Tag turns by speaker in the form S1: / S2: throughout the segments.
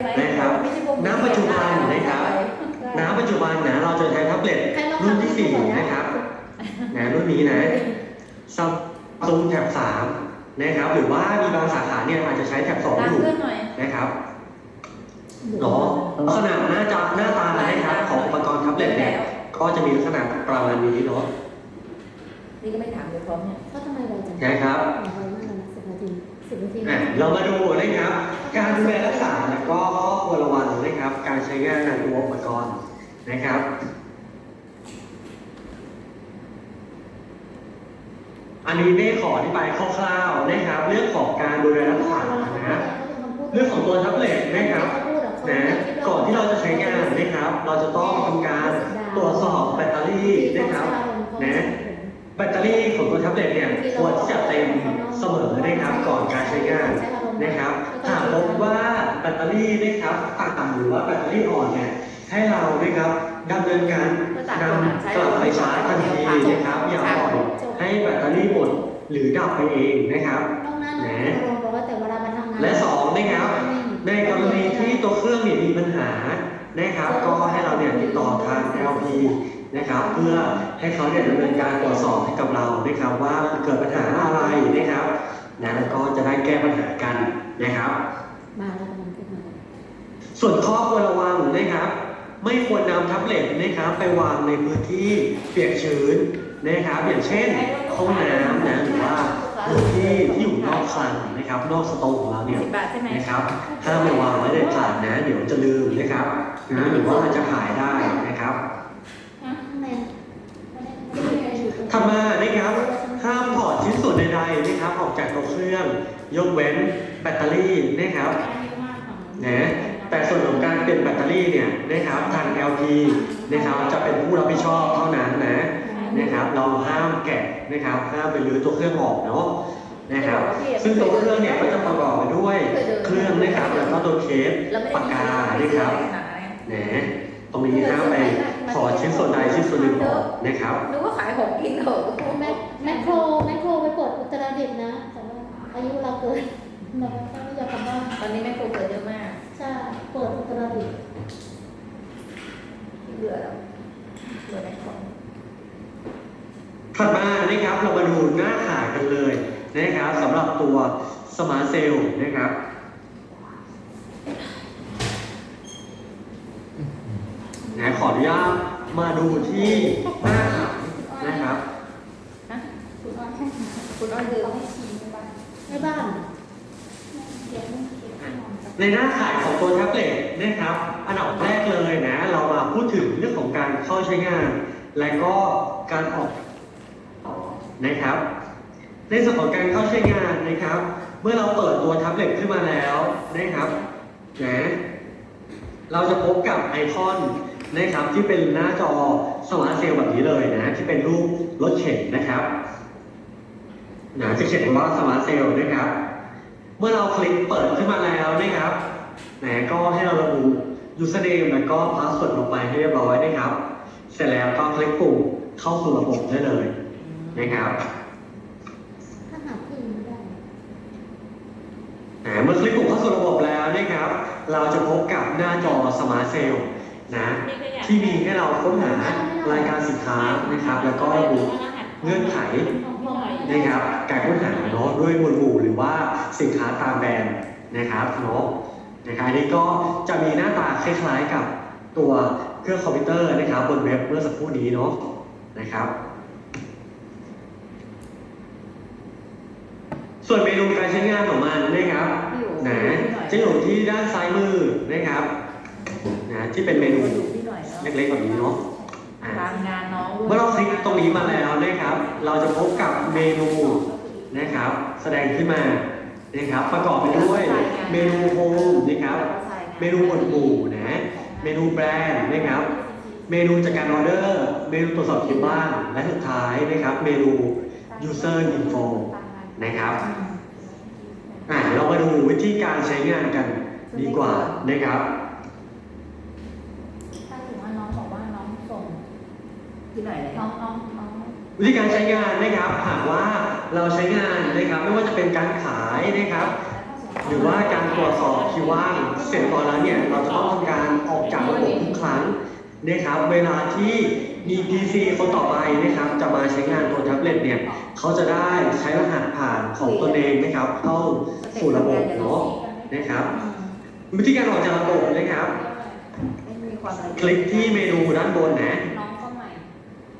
S1: นะครับณปัจจุบันนะครับณปัจจุบันนะเราจะใช้แท็บเล็ตรุ่นที่สี่นะครับนะรุ่นนี้นะซัมซุงแท็บสามนะครับ หรือว่ามีบางสาขาเนี่ยอาจจะใช้แท็บสอง
S2: ตาม
S1: อยู่
S2: เพื่อนหน่อย
S1: นะครับเนาะลักษณะหน้าจอหน้าตานะครับของอุปกรณ์แท็บเล็ตเนี่ยก็จะมีลักษณะประมาณนี้เนาะ
S2: นี่ก็ไม่ถามเดี๋ยวพร้อมเนี่ย
S3: ก็ทำไมเราจัง
S1: นะครับ
S3: เรา
S1: มาดูนะครับ การดูแลรักษาและก็ข้อควรระวังนะครับ การใช้งานในอุปกรณ์นะครับอันนี้ได้ขออธิบายคร่าวๆนะครับเรื่องของการดูแลรักษานะเรื่องของตัวแท็บเล็ตนะครับนะก่อนที่เราจะใช้งานนะครับ เราจะต้องทำการตรวจสอบแบตเตอรี่นะครับนะ แบตเตอรี่ของตัวแท็บเล็ตเนี่ยควรที่จะเต็มเสมอนะครับก่อนการใช้งานนะครับหากพบว่าแบตเตอรี่นะครับต่ำหรือว่าแบตเตอรี่อ่อนเนี่ยให้เรานะครับดำเนินการนำกลับไปชาร์จทันทีนะครับอย่าปล่อยให้แบตเตอรี่หมดหรือดับไปเองนะครับ
S3: นอกนั้นเราบอกว่าแต่เวลามันทำงาน
S1: และสองนะครับในกรณีที่ตัวเครื่องเนี่ยมีปัญหานะครับ ก็ให้เราเนี่ยติดต่อทาง LP นะครับ เพื่อให้เขาเนี่ยดำเนินการตรวจสอบให้กับเรานะครับว่าเกิดปัญหาอะไรนะครับนะแล้วก็จะได้แก้ปัญหากันนะครับ
S3: มาแล้วมันขึ้นมา
S1: ส่วนข้อควรระวังนะครับ ไม่ควรนำแท็บเล็ตนะครับไปวางในพื้นที่เปียกชื้นนะครับอย่างเช่นห้องน้ำนะหรือว่าพื้นที่ที่อยู่นอกคลังนะครับนอกสโต๊ะของเราเนี่ย
S2: สิบบาทใช่ไหม
S1: นะครับห้ามไปวางไว้เด็ดขาดนะ เดี๋ยวจะลืมนะครับนะหรือว่ามันจะหายได้นะครับ
S3: ข้างใน
S1: ถัดมานะครับ ห้ามถอดชิ้นส่วนใดๆนะครับออกจากตัวเครื่อง ยกเว้นแบตเตอรี่นะครับนะแต่ส่วนของการเปลี่ยนแบตเตอรี่เนี่ยนะครับทาง LP นะครับจะเป็นผู้รับผิดชอบเท่านั้นนะนะครับเราห้ามแกะนะครับห้ามไปรื้อตัวเครื่องออกเนาะนะครับซึ่งตัวเครื่องเนี่ยก็จะประกอบไปด้วยเครื่องนะครับแล้วก็ตัวเคส
S2: แล้วไม่ได้
S1: ปากกานะครับแหนตรงนี้ห้ามไปถ อดชิ้นส่วนใดชิ้นส่วนหนึ่งออกนะครับ
S2: นึกว่าขายของกินเถอะ
S3: แมคแมคโครแมคโครไปเปิดอุตรดิตถ์นะแต่ว่าอายุเราเกินเราก็ไม่อยากกลับบ้าน
S2: ตอนนี้แม่ครูเกิดเยอะมาก
S3: ใช่เปิดอุตรดิตถ์
S2: เบื่อแล้วเบื่อแม่ครู
S1: ถัดมานะครับเรามาดูหน้าขายกันเลยนะครับสำหรับตัวสมาร์ทเซลล์นะครับนะขออนุญาต มาดูที่หน้าขายนะครับ
S2: ฮะคุณอ้อนคือ
S3: ในบ้าน
S1: ในหน้าขายของตัวแท็บเล็ตนะครับ อันดับแรกเลยนะ เรามาพูดถึงเรื่องของการเข้าใช้งาน และก็การออกนะครับ ในส่วนของการเข้าใช้งานนะครับ เมื่อเราเปิดตัวแท็บเล็ตขึ้นมาแล้วนะครับนะเราจะพบกับไอคอน นะครับที่เป็นหน้าจอสมาร์ทเซลล์แบบนี้เลยนะที่เป็นรูปรถเข็นนะครับนะจะเขียนว่าสมาร์ทเซลล์นะครับ เมื่อเราคลิกเปิดขึ้นมาแล้วนะครับนะก็ให้เราระบุ username แล้วก็ password ลงไปให้เรียบร้อยนะครับ เสร็จแล้วก็คลิกปุ่มเข้าสู่ระบบได้เลยนะครับ
S3: ถ้าหาที่ไม่ได้
S1: นะเมื่อคลิกปุ่มเข้าสู่ระบบแล้วนะครับ เราจะพบกับหน้าจอ Smart Sale นะที่มีให้เราค้นหารายการสินค้านะครับ แล้วก็ระบุเงื่อนไขนะครับการค้นหาเนาะด้วยหมวดหมู่หรือว่าสินค้าตามแบรนด์นะครับเนาะนะครับอันนี้ก็จะมีหน้าตาคล้ายๆกับตัวเครื่องคอมพิวเตอร์นะครับบนเว็บเมื่อสักครู่นี้เนาะนะครับ ส่วนเมนูการใช้งานของมันนะครับนะจะอยู่ที่ด้านซ้ายมือนะครับ นะที่เป็นเมนู
S2: ดูพี่หน่อยเนาะ
S1: เล็กๆแบบนี้เนาะอ่า
S2: ตามงานน้องด้วย
S1: เมื่อเราคลิกตรงนี้มาแล้วนะครับ เราจะพบกับเมนูนะครับ แสดงขึ้นมานะครับ ประกอบไปด้วยเมนูโฮมนะครับ เมนูหมวดหมู่นะ เมนูแบรนด์นะครับ เมนูจัดการออเดอร์ เมนูตรวจสอบที่บ้าน และสุดท้ายนะครับ เมนู user info นะครับอะเรามาดูวิธีการใช้งานกันดีกว่านะครับ
S4: ถ้าถือว่าน้องบอกว่าน้องส่ง
S2: พี่หน่อยเลย
S4: น้องน้องน้อง
S1: วิธีการใช้งานนะครับหากว่าเราใช้งานนะครับไม่ว่าจะเป็นการขายนะครับ
S4: แล้วถ้าสมมติ
S1: หรือว่าการตรวจสอบคิวว่างเสร็จก่อนแล้วเนี่ยเราจะต้องทำการออกจากระบบทุกครั้งนะครับเวลาที่มี PC คนต่อไปนะครับจะมาใช้งานตัวแท็บเล็ตเนี่ยเขาจะได้ใช้รหัสผ่านของตนเองนะครับเข้าสู่ระบบเนาะนะครับ วิธีการออกจากระบบนะครับ
S2: ไม่มีความละเอียด
S1: คลิกที่เมนูด้านบนนะ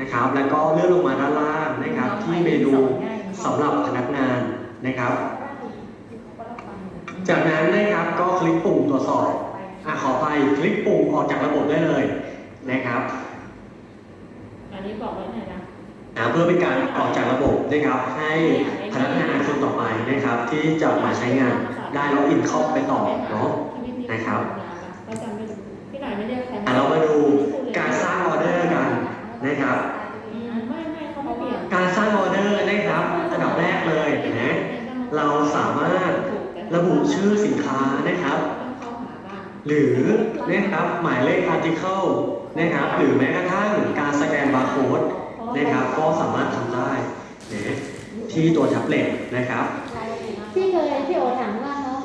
S4: น้องก็ใหม่
S1: นะครับ แล้วก็เลื่อนลงมาด้านล่างนะครับ ที่เมนูสำหรับพนักงานนะครับ จากนั้นนะครับก็คลิกปุ่มตรวจสอบอะขอไปคลิกปุ่มออกจากระบบได้เลยนะครับ
S4: อันนี้บอกไว้ไหนนะ
S1: อะเพื่อเป็นการออกจากระบบนะครับ ให้พนักงานคนต่อไปนะครับ ที่จะมาใช้งานได้ล็อกอินเข้าไปต่อเนาะนะครับ
S4: ก็จำไม่รู้พี่หน่อยไม่ได้ใคร
S1: อะเรามาดูการสร้างออเดอร์กันนะครับ
S4: อืมไม่ไม่เขาไม่เปลี่ยน
S1: การสร้างออเดอร์นะครับอันดับแรกเลยนะเราสามารถระบุ ชื่อสินค้านะครับ
S4: ต้องเข้าหาบ้าง
S1: หรือนะครับหมายเลข article นะครับ หรือแม้กระทั่งการสแกนบาร์โค้ดนะครับ ก็สามารถทำได้นะที่ตัวแท็บเล็ตนะครับ
S3: ที่เคยพี่โอถามว่าเนาะ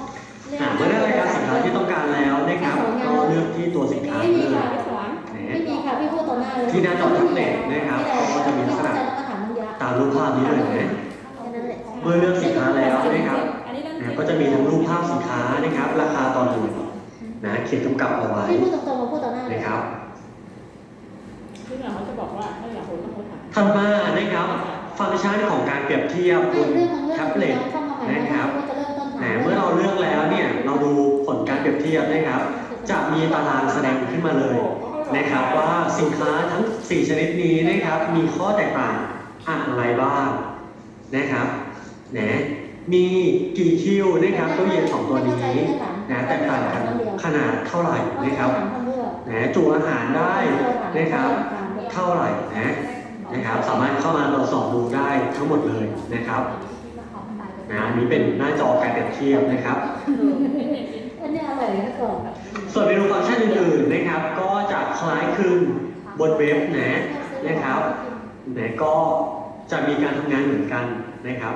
S1: หาเมื่อได้รายการสินค้าที่ต้องการแล้วนะครับก็เลือกที่ตัวสินค้า
S3: ไม่
S1: เล
S3: มี
S1: ย
S3: ค่ะ
S4: ไม่สอน
S1: นะ
S3: ไม่มีค่ะพี่พูดต่อหน้าเลย
S1: ที่หน้าจอแท็บเล็ตนะครับก็จะมีลักษณะ
S3: แล้วก็ถามมึงยะ
S1: ตามรูปภาพนี้เลยนะ
S3: แค่นั้นแหละ
S1: เมื่อเลือกสินค้าแล้วนะครับ ภาพสินค้านะครับ ราคาตอนหนึ่งนะเขียนกำกับเอาไว้
S3: พี่พูดตรงๆมาพูดต่อหน้าเลย
S1: นะครับ
S4: พี่หน่อยเขาจะบอกว่าถ้าอยากรู้ต้องโทรถาม
S1: ถัดมานะครับฟังก์ชันของการเปรียบเทียบบ
S3: ไม่
S1: น
S3: เรื่องของเรื่อง
S1: แท็บเล็ต
S3: เข้ามาใหม่
S1: นะครับ
S3: ว่าจะเริ่มต้น
S1: แหม
S3: หา
S1: เมื่อเราเลือกแล้วเนี่ยเราดูผลการเปรียบเทียบนะครับ จะมีตารางแสดงขึ้นมาเลยนะครับ ว่าสินค้าทั้ง 4 ชนิดนี้นะครับ มีข้อแตกต่างอะไรบ้างนะครับนะ มีกี่คิวนะครับตู้เย็นสองตัวนี้นะแตกต่างกันขนาดเท่าไหร่นะครับนะจุอาหารได้นะครับ เท่าไหร่นะนะครับ สามารถเข้ามาตรวจสอบดูได้ทั้งหมดเลยนะครับนะอันนี้เป็นหน้าจอการเปรียบเทียบนะครับ
S3: อันนี้อร่อยนะก่อน
S1: ส่วนเมนูฟังก์ชันอื่นๆนะครับ ก็จะคล้ายคลึงบนเว็บนะนะครับนะก็จะมีการทำงานเหมือนกันนะครับ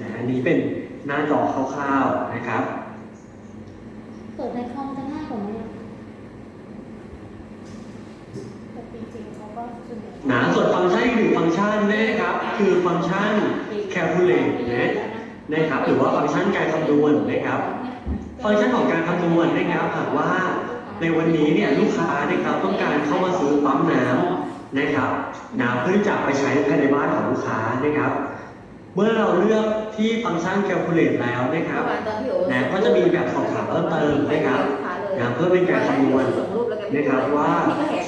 S1: นะอันนี้เป็นหน้าจอคร่าวๆนะครับ
S3: เปิดในคอมจะง่ายกว่าไหม
S2: แต่จริงๆเขาก็ส่วนใหญ่
S1: นะส่วนฟังก์ชันอีกหนึ่งฟังก์ชันนะครับ คือฟังก์ชัน calculate นะนะครับ หรือว่าฟังก์ชันการคำนวณนะครับ ฟังก์ชันของการคำนวณนะครับหากว่าในวันนี้เนี่ยลูกค้านะครับต้องการเข้ามาซื้อปั๊มน้ำนะครับน้ำเพื่อจะไปใช้ภายในบ้านของลูกค้านะครับ เมื่อเราเลือกที่ฟังก์ชัน calculate แล้วนะครับ
S2: ตอนพี่โอ
S1: นะก็จะมีแบบสอบถามเพิ่มเติมนะครับนะเพื่อเป็นการคำนวณนะครับว่า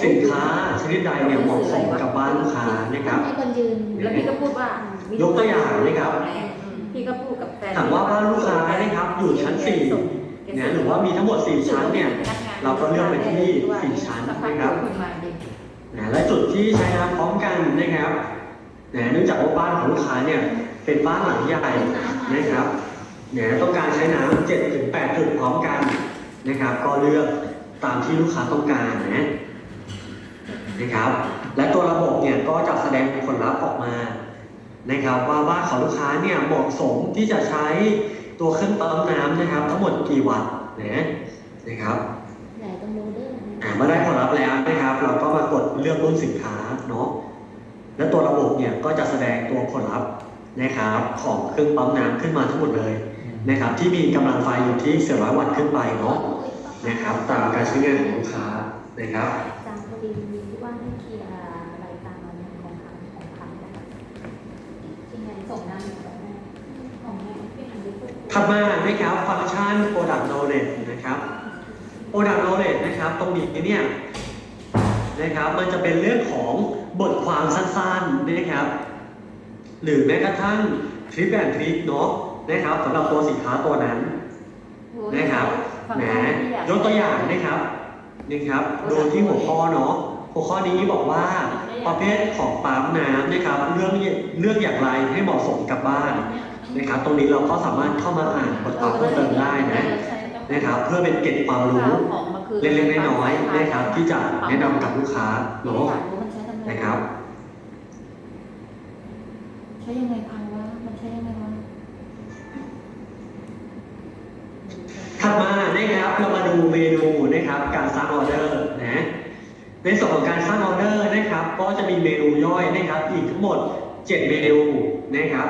S1: สินค้าชนิดใดเนี่ยเหมาะสมกับบ้านลูกค้านะครับ
S3: มีคนยืน
S2: แล้วพี่ก็พูดว่า
S1: ย
S2: ย
S1: กตัวอย่างนะครับ
S2: พี่ก็พูดกับแฟน
S1: ถามว่าบ้านลูกค้านะครับอยู่ชั้นสี่นะหรือว่ามีทั้งหมดสี่ชั้นเนี่ยเราก็เลือกไปที่สี่ชั้นนะครับนะและจุดที่ใช้น้ำพร้อมกันนะครับนะเนื่องจากว่าบ้านของลูกค้าเนี่ย เป็นบ้านหลังใหญ่นะครับนะต้องการใช้น้ำเจ็ดถึงแปดจุดพร้อมกันนะครับ ก็เลือกตามที่ลูกค้าต้องการนะนะครับ และตัวระบบเนี่ยก็จะแสดงผลลัพธ์ออกมานะครับ ว่าบ้านของลูกค้าเนี่ยเหมาะสมที่จะใช้ตัวเครื่องปั๊มน้ำนะครับ ทั้งหมดกี่วัตต์นะนะครับ
S3: ไหนต้องรู้ด้วย
S1: อ่าเมื่อได้ผลลัพธ์แล้วนะครับ เราก็มากดเลือกรุ่นสินค้าเนาะและตัวระบบเนี่ยก็จะแสดงตัวผลลัพธ์ นะครับของเครื่องปั๊มน้ำขึ้นมาทั้งหมดเลยนะครับที่มีกำลังไฟอยู่ที่400วัตต์ขึ้นไปเนาะนะครับตามการใช้งานของลูกค้านะครับ
S2: จางพอดีมีที่ว่าให้เคลียร์รายการเราเนี่ยของทางของทางนะคะที่ไงส่งน้ำของแม่ของแม่พี่หันไปพูด
S1: ถัดมานะครับฟังก์ชัน Product Knowledge นะครับ Product Knowledge นะครับตรงนี้เนี่ยนะครับมันจะเป็นเรื่องของบทความสั้นๆนะครับ หรือแม้กระทั่งทริปแอนทริคเนาะนะครับสำหรับตัวสินค้าตัวนั้นนะครับนะยกตัวอย่างนะครับนะครับดูที่หัวข้อเนาะหัวข้อนี้บอกว่าประเภทของปั๊มน้ำนะครับเรื่องเลือกอย่างไรให้เหมาะสมกับบ้านนะครับ ตรงนี้เราก็สามารถเข้ามาอ่านบทความเพิ่มเติมได้นะนะครับเพื่อเป็นเก็บความรู้เล็กๆน้อยๆนะครับที่จะแนะนำกับลูกค้าเนาะนะครับ
S2: ใช้ยังไงพังวะมันใช้ยังไงวะ
S1: ถัดมานะครับเรามาดูเมนูนะครับ การสร้างออเดอร์นะในส่วนของการสร้างออเดอร์นะครับ ก็จะมีเมนูย่อยนะครับ อีกทั้งหมด 7 เมนูนะครับ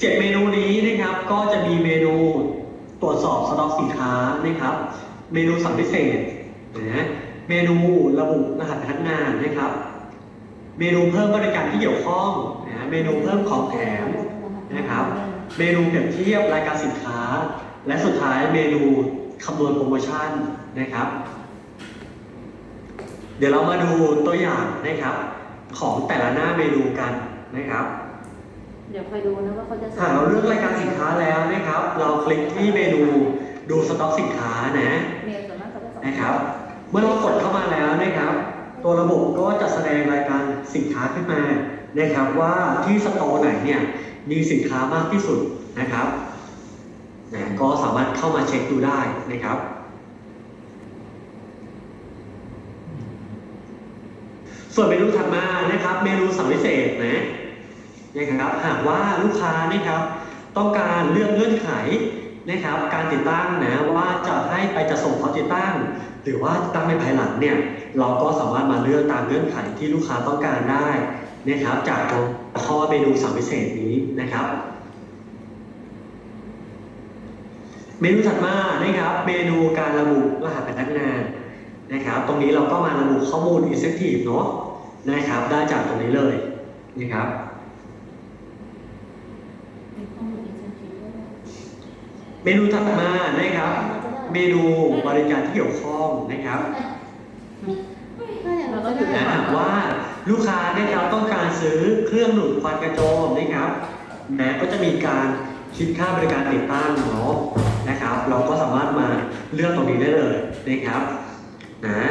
S1: เจ็ดเมนูนี้นะครับก็จะมีเมนูตรวจสอบสต็อกสินค้านะครับ เมนูสั่งพิเศษนะ เมนูระบุรหัสพนักงานนะครับ เมนูเพิ่มบริการที่เกี่ยวข้องนะเมนูเพิ่มของแถมนะครับ เมนูเปรียบเทียบรายการสินค้า และสุดท้ายเมนูคำนวณโปรโมชั่นนะครับ เดี๋ยวเรามาดูตัวอย่างนะครับ ของแต่ละหน้าเมนูกันนะครับ
S2: เดี๋ยวคอยดูนะว่าเขาจะ
S1: หากเราเลือกรายการสินค้าแล้วนะครับ เราคลิกที่เมนูดูสต็อกสินค้านะ
S2: เมลส่วนมากเขาจะส่ง
S1: นะครับ เมื่อเรากดเข้ามาแล้วนะครับ ตัวระบบก็จะแสดงรายการสินค้าขึ้นมานะครับว่าที่สโตร์ไหนเนี่ยมีสินค้ามากที่สุดนะครับนะก็สามารถเข้ามาเช็คดูได้นะครับ ส่วนเมนูถัดมานะครับ เมนูสั่งพิเศษนะนะครับหากว่าลูกค้านะครับ ต้องการเลือกเงื่อนไข นะครับการติดตั้งนะว่าจะให้ไปจะส่งเขาติดตั้ง หรือว่าตั้งในภายหลังเนี่ยเราก็สามารถมาเลือกตามเงื่อนไขที่ลูกค้าต้องการได้นะครับ จากตัวข้อเมนูสั่งพิเศษนี้นะครับ เมนูถัดมานะครับ เมนูการระบุรหัสพนักงานนะครับ ตรงนี้เราก็มาระบุข้อมูล incentive เนาะนะครับ ได้จากตรงนี้เลยนะครับ
S2: มีข้อมูลอินเซนทีฟด้วย
S1: เมนูถัดมานะครับ เมนูบริการที่เกี่ยวข้องนะครับ
S3: ถ้าอย่างนั้นก็
S1: ถ้า
S3: ได้
S1: หากว่าลูกค้านะครับต้องการซื้อเครื่องดูดควันกระโจมนะครับแม้ก็จะมีการคิดค่าบริการติดตั้งเนาะนะครับ เราก็สามารถมาเลือกตรงนี้ได้เลยนะครับนะ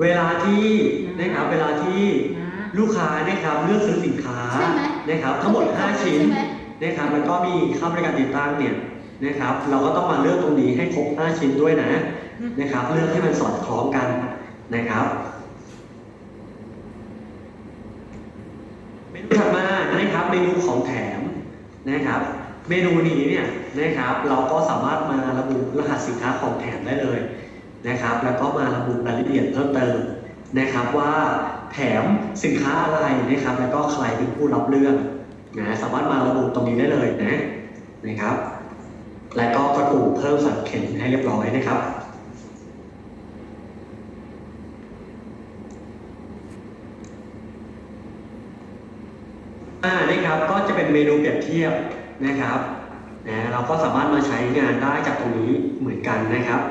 S1: เวลาที่นะครับเวลาที่
S2: นะ
S1: ลูกค้านะครับเลือกซื้อสินค้า
S3: ใช่ไหม
S1: นะครับ ทั้งหมด 5 ชิ้น
S3: ใช่ไหม
S1: นะครับแล้วก็มีค่าบริการติดตั้งเนี่ย นะครับ เราก็ต้องมาเลือกตรงนี้ให้ครบ5ชิ้นด้วยนะนะครับ เลือกให้มันสอดคล้องกันนะครับเมนูถัดมานะครับเมนูของแถมนะครับ เมนูนี้เนี่ยนะครับ เราก็สามารถมาระบุรหัสสินค้าของแถมได้เลยนะครับ แล้วก็มาระบุรายละเอียดเพิ่มเติมนะครับว่าแถมสินค้าอะไรนะครับ แล้วก็ใครเป็นผู้รับเรื่องนะสามารถมาระบุตรงนี้ได้เลยนะนะครับ และก็กระปุ่มเพิ่มสังเข็มให้เรียบร้อยนะครับ อ่านะครับก็จะเป็นเมนูเปรียบเทียบนะครับนะเราก็สามารถมาใช้งานได้จากตรงนี้เหมือนกันนะครับ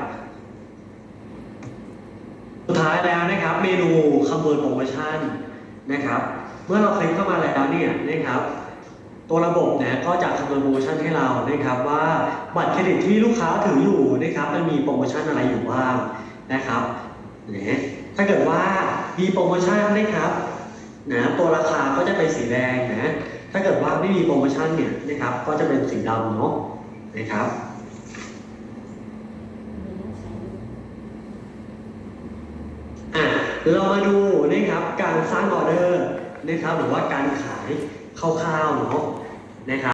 S1: สุดท้ายแล้วนะครับ เมนูคำนวณโปรโมชั่นนะครับ เมื่อเราคลิกเข้ามาแล้วเนี่ยนะครับ ตัวระบบนะก็จะคำนวณโปรโมชั่นให้เรานะครับว่าบัตรเครดิตที่ลูกค้าถืออยู่นะครับมันมีโปรโมชั่นอะไรอยู่บ้างนะครับนะถ้าเกิดว่ามีโปรโมชั่นนะครับนะตัวราคาก็จะเป็นสีแดงนะถ้าเกิดว่าไม่มีโปรโมชั่นเนี่ยนะครับก็จะเป็นสีดำเนาะนะครับอะเรามาดูนะครับการสร้างออเดอร์นะครับหรือว่าการขายคร่าวๆเนาะ นะครับ